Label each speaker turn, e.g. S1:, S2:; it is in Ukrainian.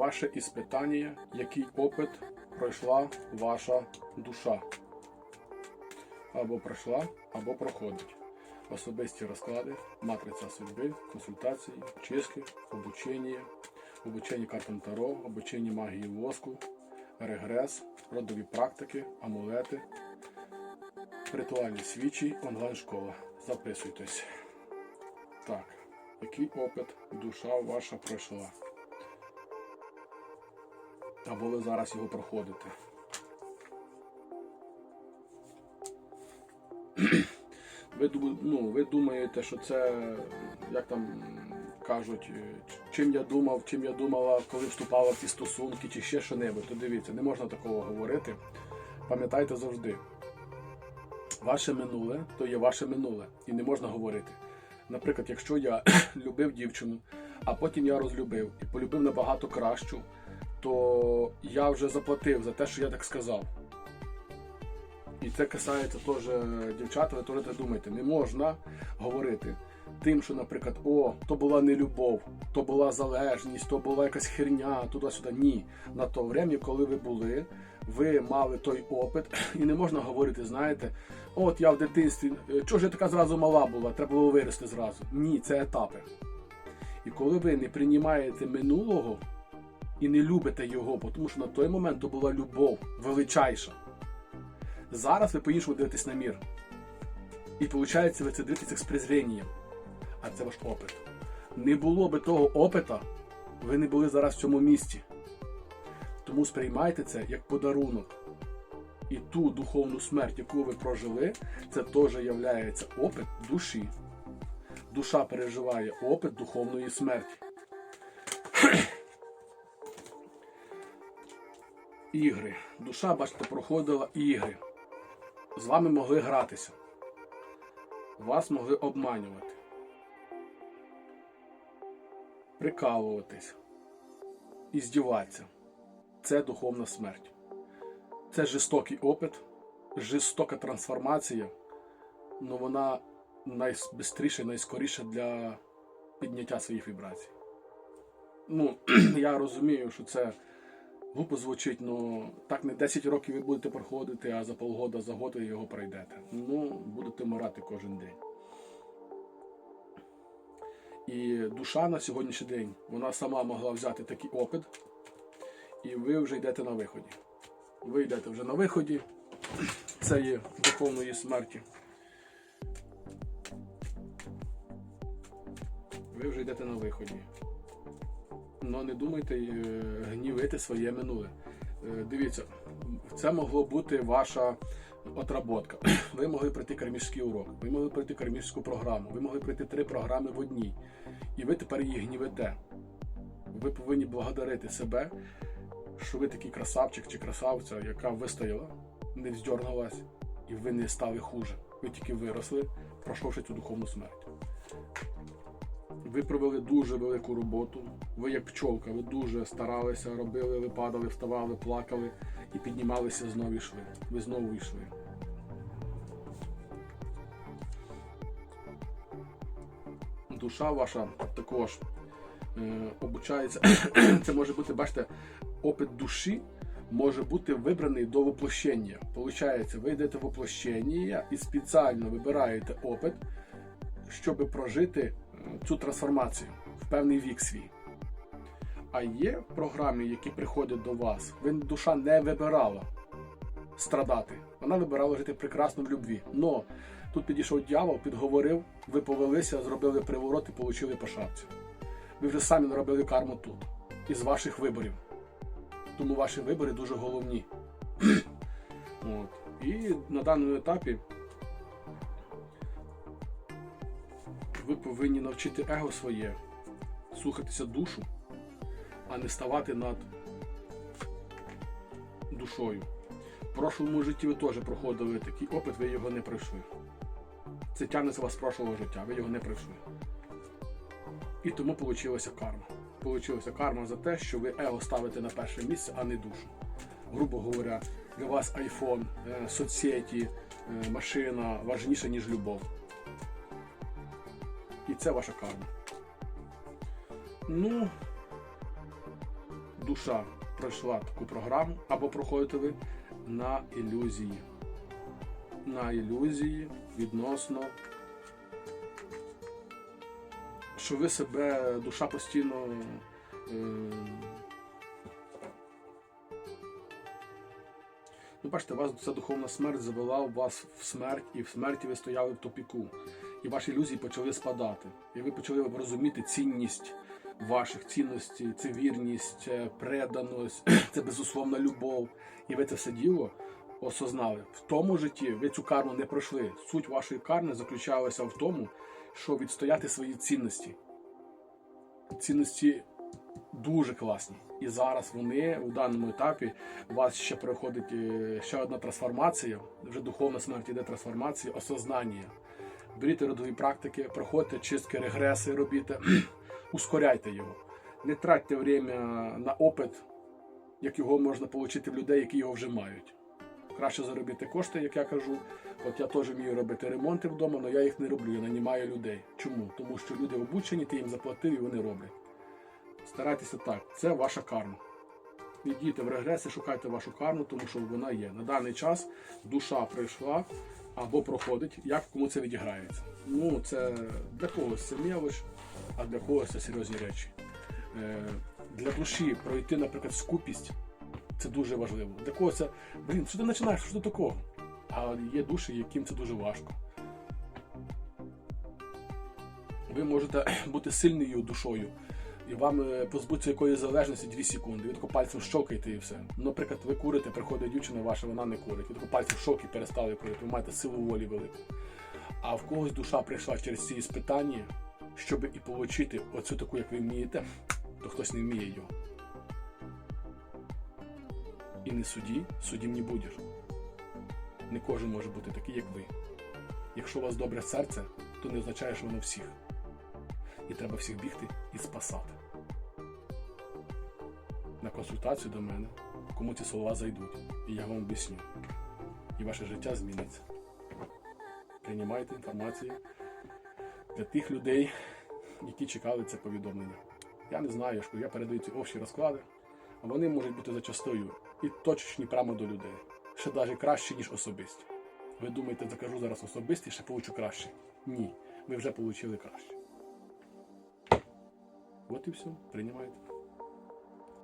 S1: ваше іспитання, який опит пройшла ваша душа. Або пройшла, або проходить. Особисті розклади, матриця судьби, консультації, чистки, обучення, обучення картам Таро, обучення магії воску, регрес, родові практики, амулети, ритуальні свічі, онлайн-школа. Записуйтесь. Так, який опит душа ваша пройшла? Або ви зараз його проходите. Ви, ну, ви думаєте, що це, як там кажуть, е, чим я думав, чим я думала, коли вступала в ці стосунки, чи ще що-небудь, то дивіться, не можна такого говорити. Пам'ятайте завжди, ваше минуле то є ваше минуле, і не можна говорити. Наприклад, якщо я любив дівчину, а потім я розлюбив і полюбив набагато кращу, то я вже заплатив за те, що я так сказав. І це касається теж дівчат, ви теж думаєте, не можна говорити тим, що, наприклад, о, то була не любов, то була залежність, то була якась херня, туди-сюди. Ні. На то время, коли ви були, ви мали той опит, і не можна говорити, знаєте, от я в дитинстві, чого ж я така зразу мала була, треба було вирости зразу. Ні, це етапи. І коли ви не приймаєте минулого і не любите його, тому що на той момент то була любов величайша. Зараз ви по-іншому дивитесь на мір. І виходить, ви це дивитесь як з презрінням. А це ваш опит. Не було би того опита, ви не були зараз в цьому місці. Тому сприймайте це як подарунок. І ту духовну смерть, яку ви прожили, це теж є опит душі. Душа переживає опит духовної смерті. Ігри. Душа, бачите, проходила ігри. З вами могли гратися. Вас могли обманювати. Прикалуватись. І здіватися. Це духовна смерть. Це жорстокий опит, жорстока трансформація, але вона найбистріша і найскоріша для підняття своїх вібрацій. Ну, я розумію, що це глупо звучить, але так не 10 років ви будете проходити, а за полгода, за год ви його пройдете. Ну, будете вмирати кожен день. І душа на сьогоднішній день, вона сама могла взяти такий опит, і ви вже йдете на виході. Ви йдете вже на виході, це є духовної смерті. Ви вже йдете на виході. Ну не думайте е, гнівити своє минуле. Е, Дивіться, це могло бути ваша отработка. Ви могли пройти кармічний урок, ви могли пройти кармічну програму, ви могли пройти три програми в одній. І ви тепер її гнівите. Ви повинні благодарити себе, що ви такий красавчик чи красавця, яка вистояла, не вздьорнулась, і ви не стали хуже. Ви тільки виросли, пройшовши цю духовну смерть. Ви провели дуже велику роботу. Ви як пчолка, ви дуже старалися, робили, ви падали, вставали, плакали і піднімалися знову йшли. Ви знову йшли. Душа ваша також е, обучається. Це може бути, бачите, опит душі може бути вибраний до воплощення. Получається, ви йдете в воплощення і спеціально вибираєте опит, щоб прожити цю трансформацію в певний вік свій. А є програми, які приходять до вас, ви душа не вибирала страдати. Вона вибирала жити прекрасно в любві. Но тут підійшов дьявол, підговорив, ви повелися, зробили приворот і отримали по шапці. Ви вже самі наробили карму тут, із ваших виборів. Тому ваші вибори дуже головні. От. І на даному етапі ви повинні навчити его своє, слухатися душу, а не ставати над душою. В прошлому житті ви теж проходили такий опит, ви його не пройшли. Це тягнеться вас з прошлого життя, ви його не пройшли. І тому получилася карма. Получилася карма за те, що ви его ставите на перше місце, а не душу. Грубо говоря, для вас айфон, е, соцсеті, е, машина важніше, ніж любов. І це ваша карма. Ну, душа пройшла таку програму, або проходите ви на ілюзії. На ілюзії відносно, що ви себе, душа постійно. Е, Бачите, вас ця духовна смерть завела вас в смерть, і в смерті ви стояли в топіку. І ваші ілюзії почали спадати. І ви почали розуміти цінність ваших цінностей, це вірність, це преданість, це безусловна любов. І ви це все діло осознали. В тому житті ви цю карму не пройшли. Суть вашої карми заключалася в тому, що відстояти свої цінності. Цінності дуже класні. І зараз вони у даному етапі у вас ще проходить е, ще одна трансформація. Вже духовна смерть іде трансформація, осознання. Беріть родові практики, проходьте чистки, регреси, робіть, ускоряйте його. Не тратьте время на опит, як його можна отримати в людей, які його вже мають. Краще заробити кошти, як я кажу. От я теж вмію робити ремонти вдома, але я їх не роблю, я нанімаю людей. Чому? Тому що люди обучені, ти їм заплатив і вони роблять. Старайтеся так, це ваша карма. Ідіть в регреси, шукайте вашу карму, тому що вона є. На даний час душа прийшла або проходить, як кому це відіграється. Ну, це для когось це мелоч, а для когось це серйозні речі. Е, для душі пройти, наприклад, скупість це дуже важливо. Для когось це, блін, що ти починаєш, що до такого? А є душі, яким це дуже важко. Ви можете бути сильною душою, і вам е, позбутися якоїсь залежності 2 секунди. Ви тако пальцем щокаєте і все. Наприклад, ви курите, приходить дівчина ваша, вона не курить. Ви тако пальцем щоки перестали курити, ви маєте силу волі велику. А в когось душа прийшла через ці іспитання, щоб і отримати оцю таку, як ви вмієте, то хтось не вміє його. І не суді, судім не будеш. Не кожен може бути такий, як ви. Якщо у вас добре серце, то не означає, що воно всіх. І треба всіх бігти і спасати. Консультацію до мене, кому ці слова зайдуть, і я вам об'ясню. І ваше життя зміниться. Приймайте інформацію для тих людей, які чекали це повідомлення. Я не знаю, що я передаю ці общі розклади, а вони можуть бути зачастою і точечні прямо до людей. Ще навіть краще, ніж особисті. Ви думаєте, закажу зараз особисті, ще получу краще. Ні, ви вже отримали краще. От і все, приймайте.